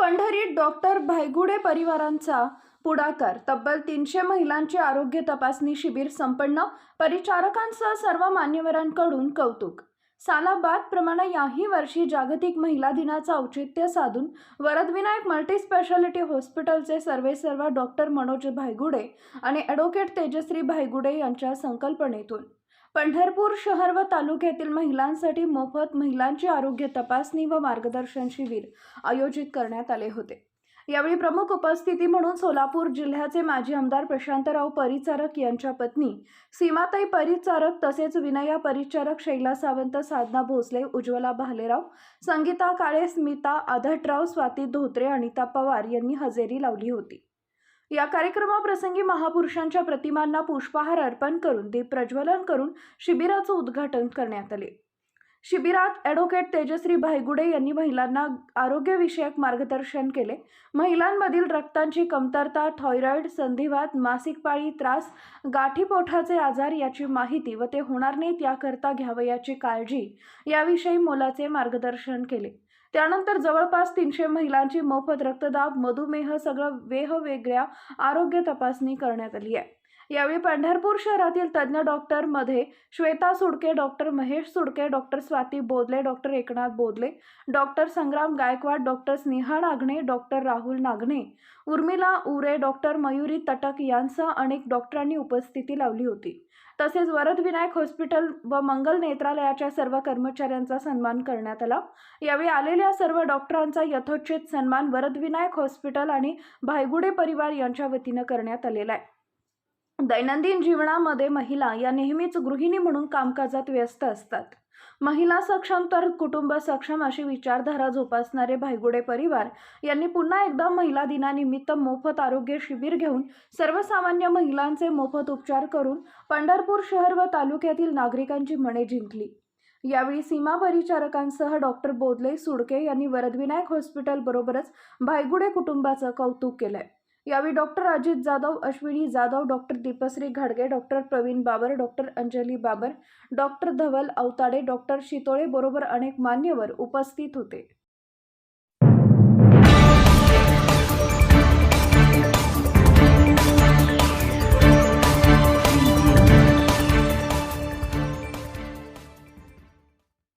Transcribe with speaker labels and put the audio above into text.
Speaker 1: पंढरीत doctor Bhaygude परिवारांचा पुढाकार. तब्बल तीनशे महिलांचे आरोग्य तपासणी शिबिर संपन्न परिचारकांसह सर्व मान्यवरांकडून कौतुक. सालाबाद प्रमाणे याही वर्षी जागतिक महिला दिनाचं औचित्य साधून वरदविनायक मल्टी स्पेशालिटी हॉस्पिटलचे सर्वेसर्वा डॉक्टर मनोज भायगुडे आणि ॲडव्होकेट तेजश्री भायगुडे यांच्या संकल्पनेतून पंढरपूर शहर व तालुक्यातील महिलांसाठी मोफत महिलांची आरोग्य तपासणी व मार्गदर्शन शिबिर आयोजित करण्यात आले होते. यावेळी प्रमुख उपस्थिती म्हणून सोलापूर जिल्ह्याचे माजी आमदार प्रशांतराव परिचारक यांच्या पत्नी सीमाताई परिचारक तसेच विनया परिचारक शैला सावंत साधना भोसले उज्ज्वला भालेराव संगीता काळे स्मिता आधटराव स्वाती धोत्रे अनिता पवार यांनी हजेरी लावली होती. या कार्यक्रमाप्रसंगी महापुरुषांच्या प्रतिमांना पुष्पहार अर्पण करून दीप प्रज्वलन करून शिबिराचं उद्घाटन करण्यात आले. शिबिरात ॲडव्होकेट तेजश्री भायगुडे यांनी महिलांना आरोग्यविषयक मार्गदर्शन केले. महिलांमधील रक्तांची कमतरता थॉयरॉईड संधिवात मासिक पाळी त्रास गाठीपोठाचे आजार याची माहिती व ते होणार नाहीत याकरता घ्यावयाची काळजी याविषयी मोलाचे मार्गदर्शन केले. त्यानंतर जवळपास तीनशे महिलांची मोफत रक्तदाब मधुमेह सगळं वेगवेगळ्या आरोग्य तपासणी करण्यात आली आहे. यावेळी पंढरपूर शहरातील तज्ज्ञ डॉक्टरमध्ये Shweta Sudke doctor Mahesh Sudke doctor Swati Bodle doctor Eknath Bodle doctor Sangram Gaikwad doctor Sneha Nagane doctor Rahul Nagane Urmila Ure doctor Mayuri तटक यांसह अनेक डॉक्टरांनी उपस्थिती लावली होती. तसेच वरदविनायक हॉस्पिटल व मंगल नेत्रालयाच्या सर्व कर्मचाऱ्यांचा सन्मान करण्यात आला. यावेळी आलेल्या सर्व डॉक्टरांचा यथोचित सन्मान वरदविनायक हॉस्पिटल आणि भायगुडे परिवार यांच्या वतीनं करण्यात आलेला आहे. दैनंदिन जीवनामध्ये महिला या नेहमीच गृहिणी म्हणून कामकाजात व्यस्त असतात. महिला सक्षम तर कुटुंब सक्षम अशी विचारधारा जोपासणारे भायगुडे परिवार यांनी पुन्हा एकदा महिला दिनानिमित्त मोफत आरोग्य शिबिर घेऊन सर्वसामान्य महिलांचे मोफत उपचार करून पंढरपूर शहर व तालुक्यातील नागरिकांची मने जिंकली. यावेळी सीमा परिचारकांसह डॉक्टर बोदले सुडके यांनी वरदविनायक हॉस्पिटल बरोबरच भायगुडे कुटुंबाचं कौतुक केलंय. यावेळी डॉक्टर अजित जाधव अश्विनी जाधव डॉक्टर दीपश्री घाडगे doctor Pravin Babar doctor Anjali Babar doctor Dhaval Awtade doctor Shitole बरोबर अनेक मान्यवर उपस्थित होते.